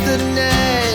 the name.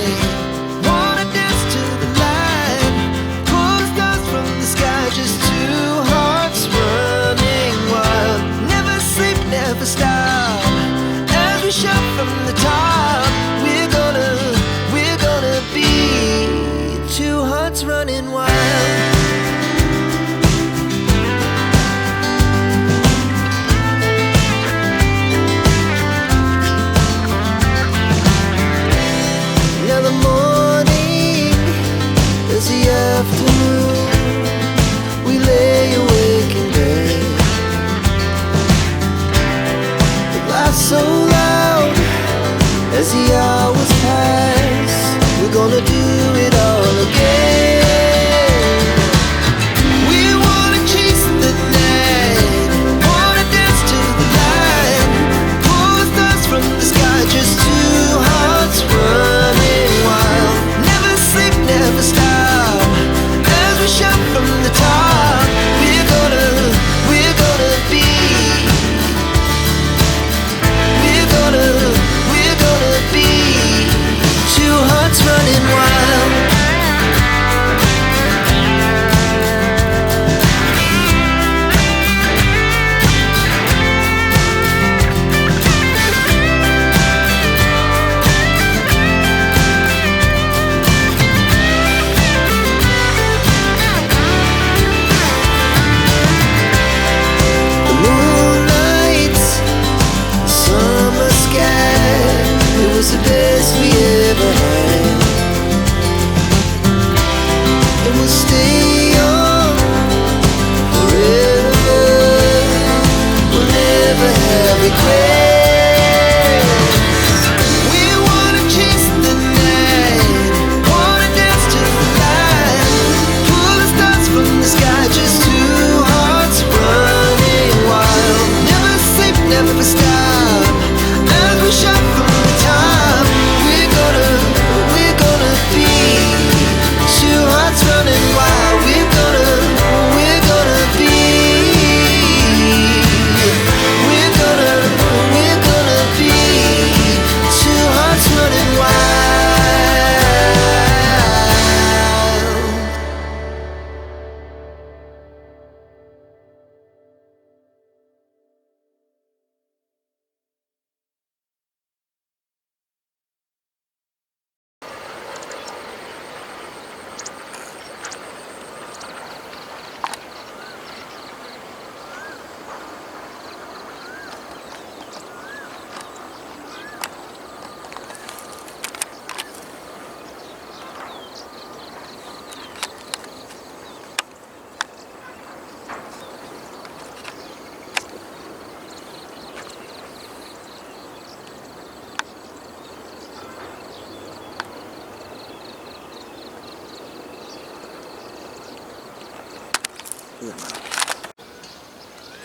So loud as the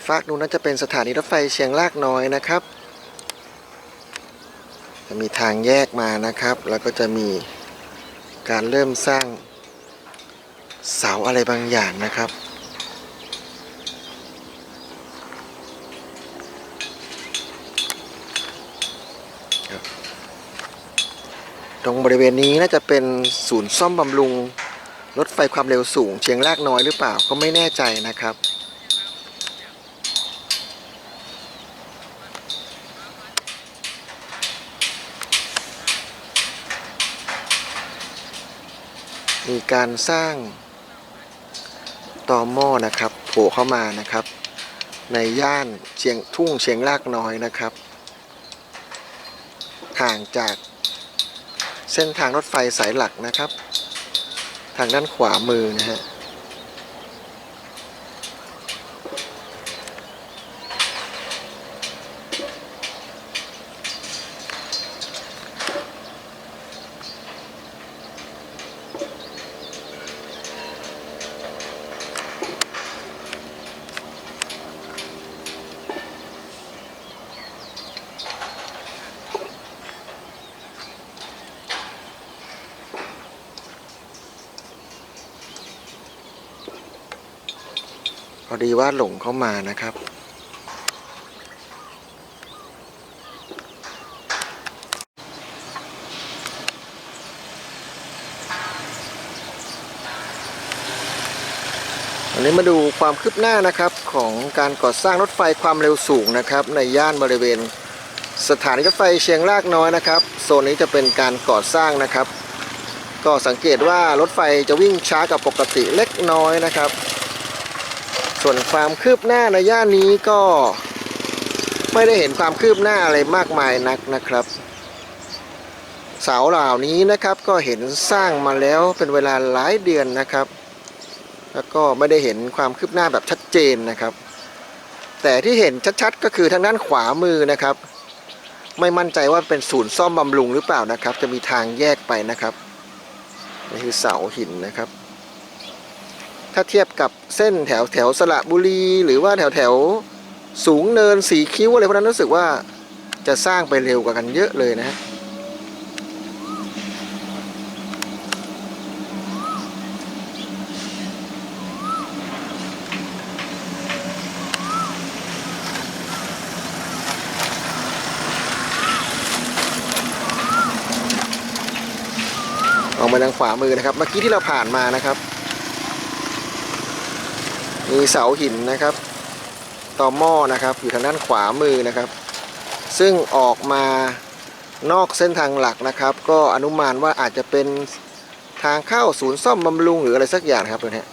ฝากนู้นน่าจะเป็นสถานีรถไฟเชียงรากน้อยนะครับ จะมีทางแยกมานะครับ แล้วก็จะมีการเริ่มสร้างเสาอะไรบางอย่างนะครับตรงบริเวณนี้น่าจะเป็นศูนย์ซ่อมบำรุง รถไฟความเร็วสูง เชียงรากน้อยหรือเปล่าก็ไม่แน่ใจนะครับ มีการสร้างตอหม้อนะครับโผล่เข้ามานะครับ ในย่านเชียงทุ่งเชียงรากน้อยนะครับห่างจากเส้นทางรถไฟสายหลักนะครับ ทางด้านขวามือนะฮะ พอดีว่าหลงเข้ามานะครับวันนี้มาดูความคืบหน้านะครับของการก่อสร้างรถไฟความเร็วสูงนะครับ ในย่านบริเวณสถานีรถไฟเชียงรากน้อยนะครับโซนนี้จะเป็นการก่อสร้างนะครับ ก็สังเกตว่ารถไฟจะวิ่งช้ากว่าปกติเล็กน้อยนะครับ ส่วนความคืบหน้าในย่านนี้ก็ไม่ได้เห็นความคืบหน้าอะไรมากมายนักนะครับ เสาเหล่านี้นะครับก็เห็นสร้างมาแล้วเป็นเวลาหลายเดือนนะครับ แล้วก็ไม่ได้เห็นความคืบหน้าแบบชัดเจนนะครับ แต่ที่เห็นชัดๆก็คือทางด้านขวามือนะครับ ไม่มั่นใจว่าเป็นศูนย์ซ่อมบำรุงหรือเปล่านะครับ จะมีทางแยกไปนะครับนี่คือเสาหินนะครับ ถ้าเทียบกับเส้นแถวแถวสระบุรี หรือว่าแถวแถวสูงเนินสีคิ้วอะไรพวกนั้นรู้สึกว่าจะสร้างไปเร็วกว่ากันเยอะเลยนะฮะออกมาทางขวามือนะครับ เมื่อกี้ที่เราผ่านมานะครับ มีเสาหินนะครับต่อหม้อนะครับอยู่ทางด้านขวามือนะครับ ซึ่งออกมานอกเส้นทางหลักนะครับ ก็อนุมานว่าอาจจะเป็นทางเข้าศูนย์ซ่อมบำรุงหรืออะไรสักอย่างครับตัวนี้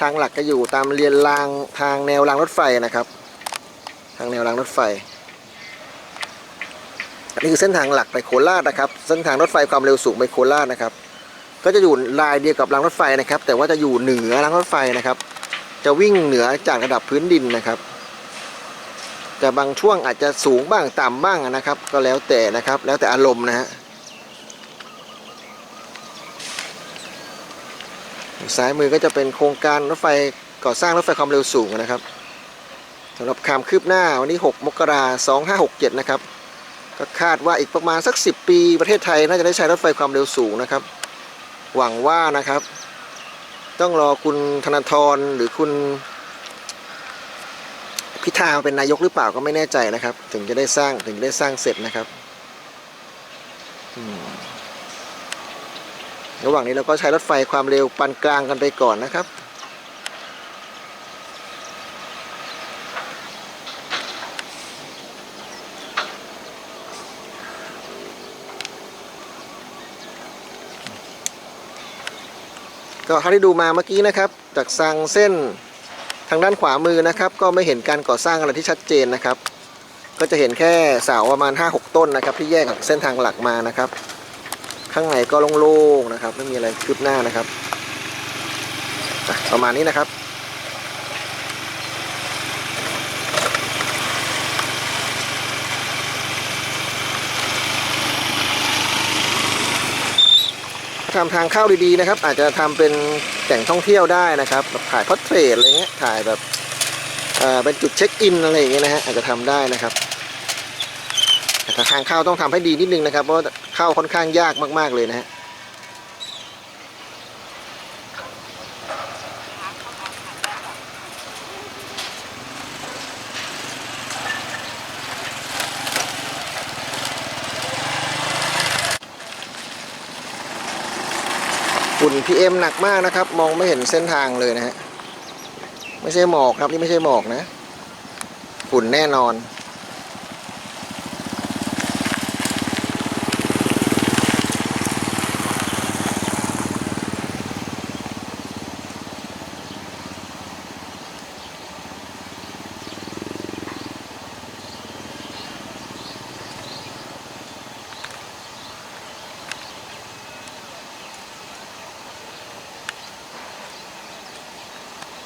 ทางหลักก็อยู่ตามเรียนรางทางแนวรางรถไฟนะครับ ทางแนวรางรถไฟอันนี้คือเส้นทางหลักไปโคราชนะครับ เส้นทางรถไฟความเร็วสูงไปโคราชนะครับ ก็จะอยู่ลายเดียวกับรางรถไฟนะครับ แต่ว่าจะอยู่เหนือรางรถไฟนะครับ จะวิ่งเหนือจากระดับพื้นดินนะครับ แต่บางช่วงอาจจะสูงบ้างต่ำบ้างนะครับ ก็แล้วแต่นะครับ แล้วแต่อารมณ์นะฮะซ้ายมือก็จะเป็นโครงการรถไฟก่อสร้างรถไฟความเร็วสูงนะครับสำหรับความคืบหน้าวันนี้ 6 มกราคม2567นะครับ ก็คาดว่าอีกประมาณสัก 10 ปี ประเทศไทยน่าจะได้ใช้รถไฟความเร็วสูงนะครับ หวังว่านะครับ ต้องรอคุณธนาธรหรือคุณ พิธาเป็นนายกหรือเปล่าก็ไม่แน่ใจนะครับ ถึงจะได้สร้างถึงจะได้สร้างเสร็จนะครับระหว่างนี้เราก็ใช้รถไฟความเร็วปานกลางกันไปก่อนนะครับ ก็เท่าที่ดูมาเมื่อกี้นะครับ จากทางเส้นทางด้านขวามือนะครับ ก็ไม่เห็นการก่อสร้างอะไรที่ชัดเจนนะครับ ก็จะเห็นแค่เสาประมาณ 5-6 ต้นนะครับ ที่แยกจากเส้นทางหลักมานะครับ ข้างในก็โล่งๆนะครับ ไม่มีอะไรคืบหน้านะครับ ประมาณนี้นะครับ ทำทางเข้าดีๆนะครับ อาจจะทำเป็นแหล่งท่องเที่ยวได้นะครับแบบถ่ายพอร์เทรตอะไรเงี้ยถ่ายแบบเเป็นจุดเช็คอินอะไรอย่างเงี้ยนะฮะอาจจะทำได้นะครับแต่ทางเข้าต้องทำให้ดีนิดนึงนะครับเพราะเข้าค่อนข้างยากมากๆเลยนะฮะ ฝุ่น PM หนักมากนะครับ มองไม่เห็นเส้นทางเลยนะฮะ ไม่ใช่หมอกครับ นี่ไม่ใช่หมอกนะ ฝุ่นแน่นอน